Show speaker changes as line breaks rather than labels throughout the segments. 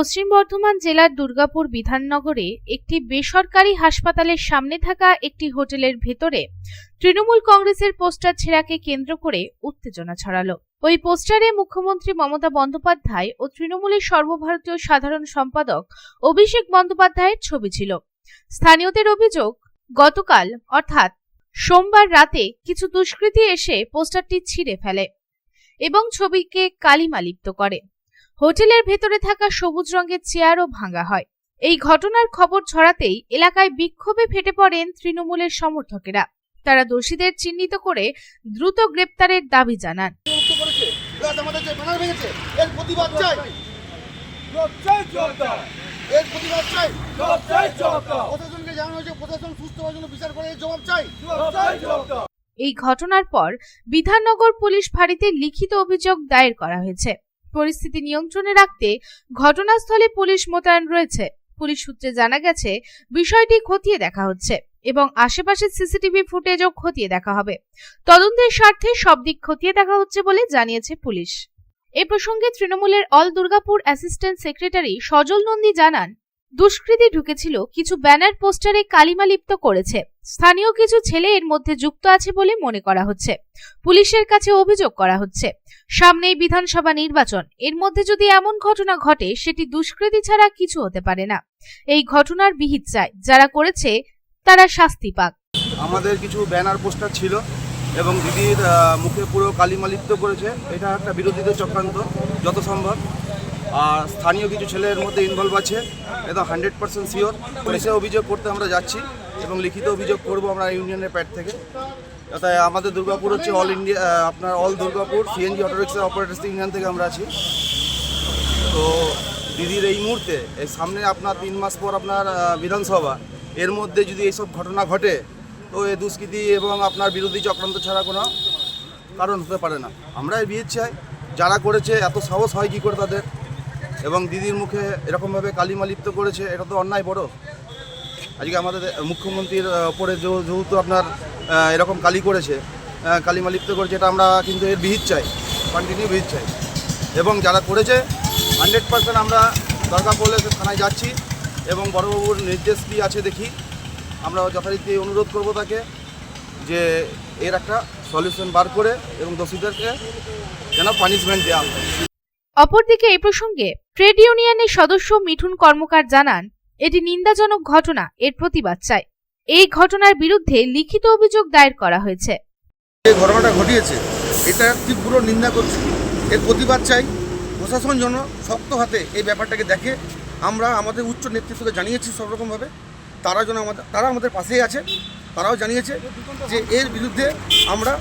পশ্চিম বর্ধমান জেলার দুর্গাপুর বিধাননগরে একটি বেসরকারি হাসপাতালের সামনে থাকা একটি হোটেলের ভেতরে তৃণমূল কংগ্রেসের পোস্টার ছেঁড়াকে কেন্দ্র করে উত্তেজনা ছড়ালো। ওই পোস্টারে মুখ্যমন্ত্রী মমতা বন্দ্যোপাধ্যায় ও তৃণমূলের সর্বভারতীয় সাধারণ সম্পাদক অভিষেক বন্দ্যোপাধ্যায়ের ছবি ছিল। স্থানীয়দের অভিযোগ, গতকাল, অর্থাৎ সোমবার রাতে কিছু দুষ্কৃতী এসে পোস্টারটি ছিঁড়ে ফেলে এবং ছবিকে কালিমা লিপ্ত করে। হোটেলের ভেতরে থাকা সবুজ রঙের চেয়ারও ভাঙা হয়। এই ঘটনার খবর ছড়াতেই এলাকায় বিক্ষোভে ফেটে পড়েন তৃণমূলের সমর্থকেরা। তারা দোষীদের চিহ্নিত করে দ্রুত গ্রেপ্তারের দাবি জানান।
মুক্ত করেছে। প্লাস আমাদের যে ব্যানার ভেঙেছে এর প্রতিবাদ চাই।
জবাবচাই জবাবদার
এর প্রতিবাদ চাই।
জবাবচাই জবাবদার
প্রশাসনকে জানানো হয়েছে প্রশাসন সুস্থ হওয়ার জন্য বিচার করে এর জবাব চাই।
জবাবচাই জবাবদার
এই ঘটনার পর বিধাননগর পুলিশ ফাঁড়িতে লিখিত অভিযোগ দায়ের করা হয়েছে। পরিস্থিতি নিয়ন্ত্রণে রাখতে ঘটনাস্থলে পুলিশ মোতায়েন রয়েছে। পুলিশ সূত্রে জানা গেছে, বিষয়টি খতিয়ে দেখা হচ্ছে এবং আশেপাশের সিসিটিভি ফুটেজও খতিয়ে দেখা হবে। তদন্তের স্বার্থে সব দিক খতিয়ে দেখা হচ্ছে বলে জানিয়েছে পুলিশ। এ প্রসঙ্গে তৃণমূলের all Durgapur assistant secretary Sajal Nandi জানান দুষ্কৃতী ঢুকেছিল, কিছু ব্যানার পোস্টারে কালিমা লিপ্ত করেছে। স্থানীয় কিছু ছেলে এর মধ্যে যুক্ত আছে বলে মনে করা হচ্ছে। পুলিশের কাছে অভিযোগ করা হচ্ছে। সামনেই বিধানসভা নির্বাচন। এর মধ্যে যদি এমন ঘটনা ঘটে, সেটি দুষ্কৃতী ছাড়া কিছু হতে পারে না। এই ঘটনার বিহিত চায় যারা করেছে, তারা শাস্তি পাক।
আমাদের কিছু ব্যানার পোস্টার ছিল এবং দিদির মুখে পুরো কালিমালিপ্ত করেছে। এটা একটা বিরোধীদের চক্রান্ত, যত সম্ভব। আর স্থানীয় কিছু ছেলের মধ্যে ইনভলভ আছে। একদম হান্ড্রেড পার্সেন্ট শিওর পুলিশে অভিযোগ করতে আমরা যাচ্ছি এবং লিখিত অভিযোগ করব আমরা ইউনিয়নের প্যাড থেকে। তাই আমাদের দুর্গাপুর হচ্ছে অল ইন্ডিয়া আপনার all Durgapur CNG auto rickshaw operators union থেকে আমরা আছি। তো দিদির এই মুহূর্তে, এই সামনে আপনার তিন মাস পর আপনার বিধানসভা, এর মধ্যে যদি এইসব ঘটনা ঘটে, তো এ দুষ্কৃতি এবং আপনার বিরোধী চক্রান্ত ছাড়া কোনো কারণ হতে পারে না। আমরা এর বিয়ে চাই যারা করেছে, এত সাহস হয় কী করে তাদের? এবং দিদির মুখে এরকমভাবে কালিমা লিপ্ত করেছে, এটা তো অন্যায় বড়। আজকে আমাদের মুখ্যমন্ত্রীর ওপরে যেহেতু আপনার এরকম কালি করেছে কালিমা লিপ্ত করেছে, এটা আমরা কিন্তু এর বিহিত চাই কন্টিনিউ বিহিত চাই। এবং যারা করেছে হান্ড্রেড পার্সেন্ট আমরা দরকার পড়লে থানায় যাচ্ছি, এবং বড়বাবুর নির্দেশ কী আছে দেখি। আমরা যথারীতি অনুরোধ করব তাকে, যে এর একটা সলিউশন বার করে, এবং দোষীদেরকে যেন পানিশমেন্ট দেওয়া হয়।
অপরদিকে এই প্রসঙ্গে ট্রেড ইউনিয়নের সদস্য মিঠুন কর্মকার জানান, এটি নিন্দাজনক ঘটনা, এর প্রতিবাদ চায় এই ঘটনার বিরুদ্ধে লিখিত অভিযোগ দায়ের করা হয়েছে।
যে ঘটনাটা ঘটিয়েছে, এটা তীব্র নিন্দা করছি? এর প্রতিবাদ চাই। প্রশাসন যেন শক্ত হাতে এই ব্যাপারটাকে দেখে, আমরা আমাদের উচ্চ নেতৃত্বকে জানিয়েছি সব রকমভাবে তারা যেন আমাদের, তারা আমাদের পাশেই আছে। তারাও জানিয়েছে যে এর বিরুদ্ধে আমরা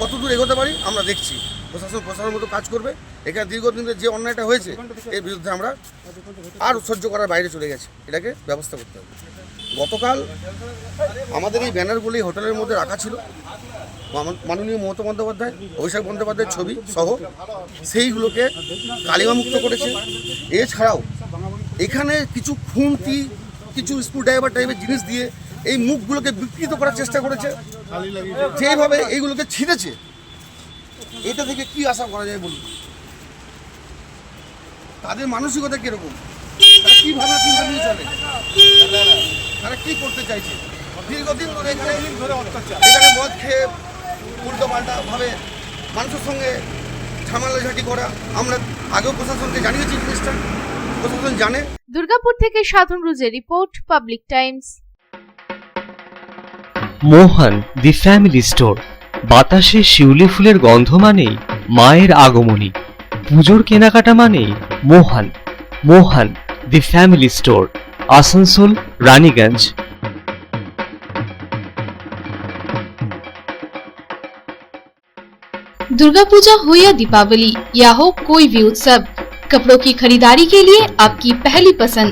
কতদূর এগোতে পারি, আমরা দেখছি। প্রশাসন প্রশাসনের মতো কাজ করবে। এখানে দীর্ঘদিন যে অন্যায়টা হয়েছে, এর বিরুদ্ধে আমরা আর সহ্য করার বাইরে চলে গেছে। এটাকে ব্যবস্থা করতে হবে। গতকাল আমাদের এই ব্যানারগুলি হোটেলের মধ্যে রাখা ছিল। মাননীয় মমতা বন্দ্যোপাধ্যায়, অভিষেক বন্দ্যোপাধ্যায়ের ছবি সহ সেইগুলোকে কালিমামুক্ত করেছে। এছাড়াও এখানে কিছু খুন্তি, কিছু স্ক্রু ড্রাইভার টাইপের জিনিস দিয়ে এই মুখগুলোকে বিকৃত করার চেষ্টা করেছে। যেভাবে এইগুলোকে ছিঁড়েছে এটা থেকে কি আশা করা যায় বলুন? তাদের মানসিকতা কীরকম? তারা কি ভাবনা চিন্তা নিয়ে চলে? তারা কি করতে চাইছে? দীর্ঘদিন ধরে এখানে
ধরে অত্যাচার।
এখানে মদ খেয়ে উল্টো পাল্টা ভাবে মানুষের সঙ্গে ঝামেলাঝাটি করা। আমরা আগেও প্রশাসনকে জানিয়েছি জিনিসটা প্রশাসন জানে।
দুর্গাপুর থেকে Sadhan রুজের report Public Times.
Mohan the family store. বাতাসে শিউলি ফুলের গন্ধ মানেই মায়ের আগমনী পুজোর কেনাকাটা মানেই Mohan Mohan the family store Asansol Raniganj
Durga Puja हो या दीपावली या हो कोई भी उत्सव कपड़ों की खरीदारी के लिए आपकी पहली पसंद